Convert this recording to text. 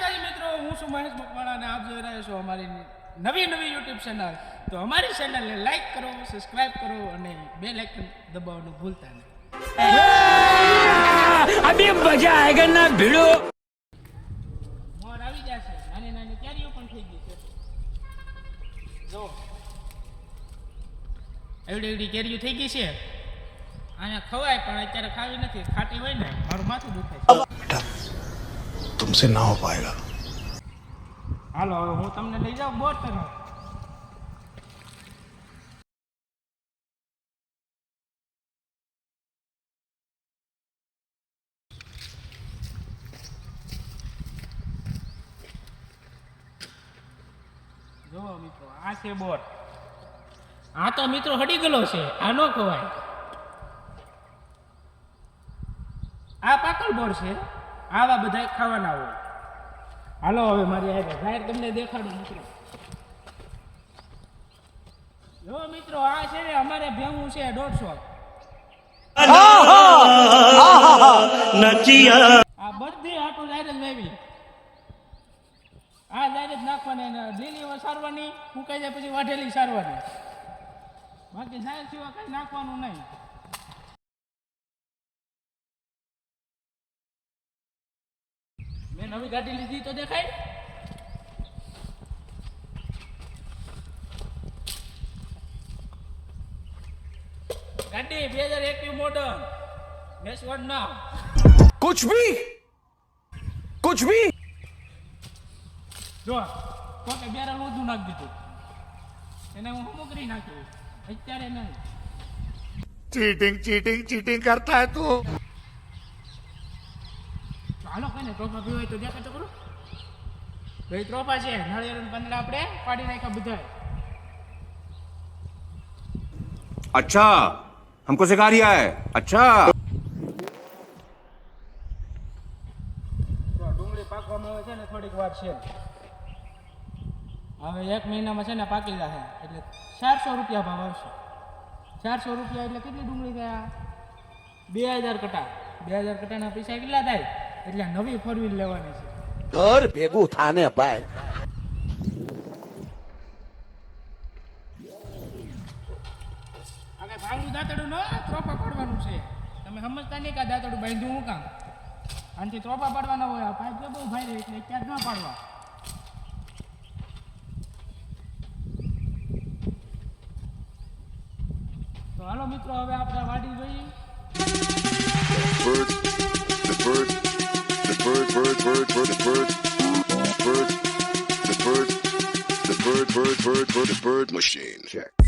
મિત્રો હું છું મહેશ મકવાણા અને આપ જોઈ રહ્યા છો અમારી નવી નવી યુટ્યુબ ચેનલ તો અમારી ચેનલને લાઇક કરો સબસ્ક્રાઇબ કરો અને બે લાઇકન દબાવવાનું ભૂલતા નહીં. અભી મજા આયગા ના ભીડો? મોર આવી જાય છે. નાની નાની કેરીઓ પણ થઈ ગઈ છે. જો. એવડી એવડી કેરીઓ થઈ ગઈ છે. આને ખવાય પણ અત્યારે ખાવી નથી. ખાટી હોય ને મારું માથું દુખાય છે. तुमसे ना हो पाएगा હાલો હવે હું તમને લઈ જાઉં બોટ તરફ જુઓ મિત્રો આ છે બોટ આ તો મિત્રો હડી ગયેલો છે આ નો ખવાય આ પાકલ બોટ છે આવા બધા ખાવાના હોય. હાલો, હવે મારી આગળ જાહેર તમને દેખાડું, મિત્રો. જો મિત્રો, આ છે ને અમારે ભેવું છે દોઢસો. આ બધી આટું જાહેર જ વાવી. આ જાહેર જ નાખવાની લીલી સારવાની ફૂંકાઈ જાય પછી વાઢેલી સારવાની. બાકી જાહેર સિવાય કઈ નાખવાનું નહીં. મેં નવી ગાડી લીધી તો દેખાય? ગાડી બે હજાર એકવીસ મોડલ મેસવડ ના કુછ ભી કુછ ભી જો કોકે બેરા લોધું નાખ દીધું. એને હું હમું કરી નાખ્યું? અત્યારે નહીં. ચીટિંગ ચીટિંગ ચીટિંગ કરતા હે તું. હાલો કઈ ને ટ્રોફા પીવાય તો દેખાય તો ખરું ભાઈ ટ્રોફા છે નાળિયેર પાંદડા આપણે પાડી નાખ્યા બધાય अच्छा हमको सिखा रिया है अच्छा જો ડુંગળી પાકવામાં આવે છે ને થોડીક વાર છે હવે એક મહિનામાં છે ને પાકી જશે એટલે ચારસો રૂપિયા ભાવ આવશે ચારસો રૂપિયા એટલે કેટલી ડુંગળી થયા બે હજાર કટા બે હજાર કટાના પૈસા કેટલા થાય એટલે નવી ફોર વ્હીલ લેવાની છે. ઘર ભેગું થાને ભાઈ. હવે ભાંગું દાંતડું ન ત્રોપા પાડવાનું છે. તમે સમજતા નહીં કે દાંતડું બાંધ્યું હું કામ? આનાથી ત્રોપા પાડવાના હોય આ પાઇપ બહુ ભાઈ રહે એટલે ક્યાં ન પાડવા. તો હાલો મિત્રો હવે આપણે વાડી જોઈએ. Bird, bird, bird, bird, the bird, bird, the bird, the bird, bird, bird, bird, the bird machine. Check.